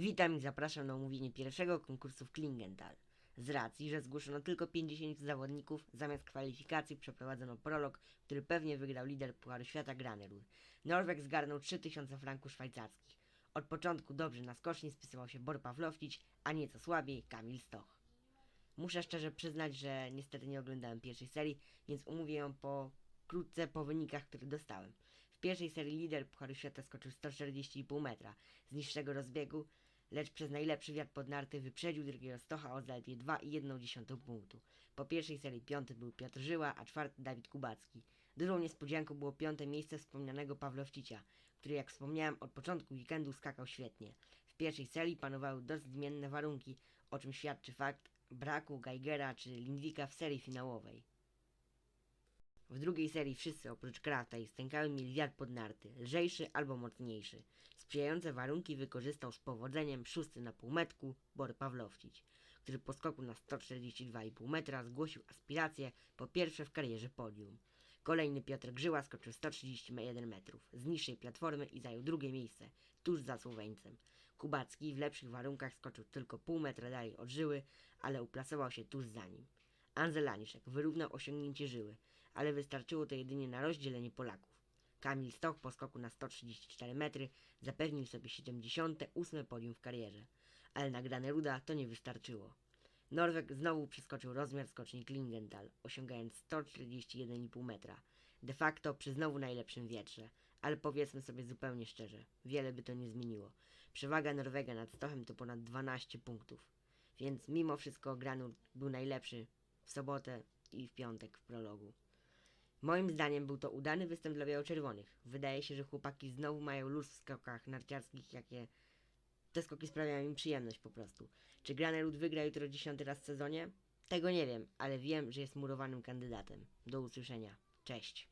Witam i zapraszam na omówienie pierwszego konkursu w Klingenthal. Z racji, że zgłoszono tylko 50 zawodników, zamiast kwalifikacji przeprowadzono prolog, który pewnie wygrał lider Pucharu Świata Granerud. Norweg zgarnął 3000 franków szwajcarskich. Od początku dobrze na skoczni spisywał się Bor Pawlowcic, a nieco słabiej Kamil Stoch. Muszę szczerze przyznać, że niestety nie oglądałem pierwszej serii, więc omówię ją po krótce po wynikach, które dostałem. W pierwszej serii lider Pucharu Świata skoczył 140,5 metra z niższego rozbiegu, lecz przez najlepszy wiatr pod narty wyprzedził drugiego Stocha o zaledwie 2,1 punktu. Po pierwszej serii piąty był Piotr Żyła, a czwarty Dawid Kubacki. Dużą niespodzianką było piąte miejsce wspomnianego Pawlowcicia, który jak wspomniałem od początku weekendu skakał świetnie. W pierwszej serii panowały dość zmienne warunki, o czym świadczy fakt braku Geigera czy Lindwika w serii finałowej. W drugiej serii wszyscy oprócz Krafta i Stękały mieli wiatr pod narty, lżejszy albo mocniejszy. Sprzyjające warunki wykorzystał z powodzeniem szósty na półmetku Bor Pawlowcic, który po skoku na 142,5 metra zgłosił aspiracje po pierwsze w karierze podium. Kolejny Piotr Grzyła skoczył 131 metrów z niższej platformy i zajął drugie miejsce, tuż za Słoweńcem. Kubacki w lepszych warunkach skoczył tylko pół metra dalej od Żyły, ale uplasował się tuż za nim. Anzel Laniszek wyrównał osiągnięcie Żyły, ale wystarczyło to jedynie na rozdzielenie Polaków. Kamil Stoch po skoku na 134 metry zapewnił sobie 78 podium w karierze, ale na Graneruda to nie wystarczyło. Norweg znowu przeskoczył rozmiar skoczni Klingenthal, osiągając 141,5 metra. De facto przy znowu najlepszym wietrze, ale powiedzmy sobie zupełnie szczerze, wiele by to nie zmieniło. Przewaga Norwega nad Stochem to ponad 12 punktów, więc mimo wszystko Granur był najlepszy w sobotę i w piątek w prologu. Moim zdaniem był to udany występ dla biało-czerwonych. Wydaje się, że chłopaki znowu mają luz w skokach narciarskich, jakie te skoki sprawiają im przyjemność po prostu. Czy Granerud wygra jutro dziesiąty raz w sezonie? Tego nie wiem, ale wiem, że jest murowanym kandydatem. Do usłyszenia. Cześć.